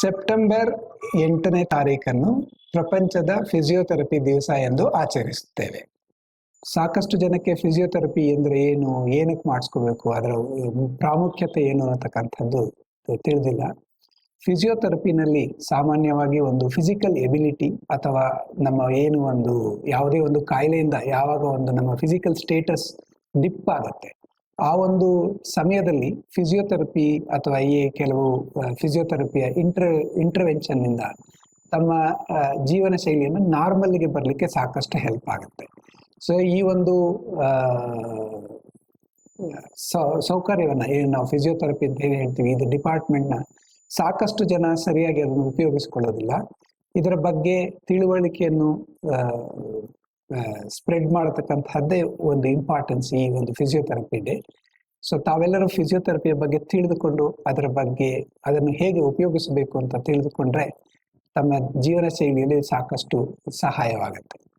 September ಎಂಟನೇ ತಾರೀಕನ್ನು ಪ್ರಪಂಚದ physiotherapy ದಿವಸ ಎಂದು ಆಚರಿಸುತ್ತೇವೆ. ಸಾಕಷ್ಟು ಜನಕ್ಕೆ ಫಿಸಿಯೋಥೆರಪಿ ಅಂದ್ರೆ ಏನು, ಏನಕ್ಕೆ ಮಾಡಿಸ್ಕೋಬೇಕು, ಅದರ ಪ್ರಾಮುಖ್ಯತೆ ಏನು ಅನ್ನತಕ್ಕಂಥದ್ದು ತಿಳಿದಿಲ್ಲ. ಫಿಸಿಯೋಥೆರಪಿನಲ್ಲಿ ಸಾಮಾನ್ಯವಾಗಿ ಒಂದು ಫಿಸಿಕಲ್ ಎಬಿಲಿಟಿ ಅಥವಾ ನಮ್ಮ ಏನು ಒಂದು, ಯಾವುದೇ ಒಂದು ಕಾಯಿಲೆಯಿಂದ ಯಾವಾಗ ಒಂದು ನಮ್ಮ ಫಿಸಿಕಲ್ ಸ್ಟೇಟಸ್ ಡಿಪ್ ಆಗುತ್ತೆ. ಆ ಒಂದು ಸಮಯದಲ್ಲಿ ಫಿಸಿಯೋಥೆರಪಿ ಅಥವಾ ಈ ಕೆಲವು ಫಿಸಿಯೋಥೆರಪಿಯ ಇಂಟರ್ ಇಂಟರ್ವೆನ್ಷನ್ನಿಂದ ತಮ್ಮ ಜೀವನ ಶೈಲಿಯನ್ನು ನಾರ್ಮಲ್ಗೆ ಬರಲಿಕ್ಕೆ ಸಾಕಷ್ಟು ಹೆಲ್ಪ್ ಆಗುತ್ತೆ. ಸೊ ಈ ಒಂದು ಸೌಕರ್ಯವನ್ನ, ಏನು ನಾವು ಫಿಸಿಯೋಥೆರಪಿ ಅಂತ ಏನು ಹೇಳ್ತೀವಿ, ಇದು ಡಿಪಾರ್ಟ್ಮೆಂಟ್ನ ಸಾಕಷ್ಟು ಜನ ಸರಿಯಾಗಿ ಅದನ್ನು ಉಪಯೋಗಿಸ್ಕೊಳ್ಳೋದಿಲ್ಲ. ಇದರ ಬಗ್ಗೆ ತಿಳುವಳಿಕೆಯನ್ನು ಸ್ಪ್ರೆಡ್ ಮಾಡತಕ್ಕಂತಹದ್ದೇ ಒಂದು ಇಂಪಾರ್ಟೆನ್ಸ್ ಈ ಒಂದು ಫಿಸಿಯೋಥೆರಪಿ ಡೇ ಸೊ ತಾವೆಲ್ಲರೂ ಫಿಸಿಯೋಥೆರಪಿಯ ಬಗ್ಗೆ ತಿಳಿದುಕೊಂಡು ಅದರ ಬಗ್ಗೆ ಅದನ್ನು ಹೇಗೆ ಉಪಯೋಗಿಸಬೇಕು ಅಂತ ತಿಳಿದುಕೊಂಡ್ರೆ ತಮ್ಮ ಜೀವನ ಶೈಲಿಯಲ್ಲಿ ಸಾಕಷ್ಟು ಸಹಾಯವಾಗುತ್ತೆ.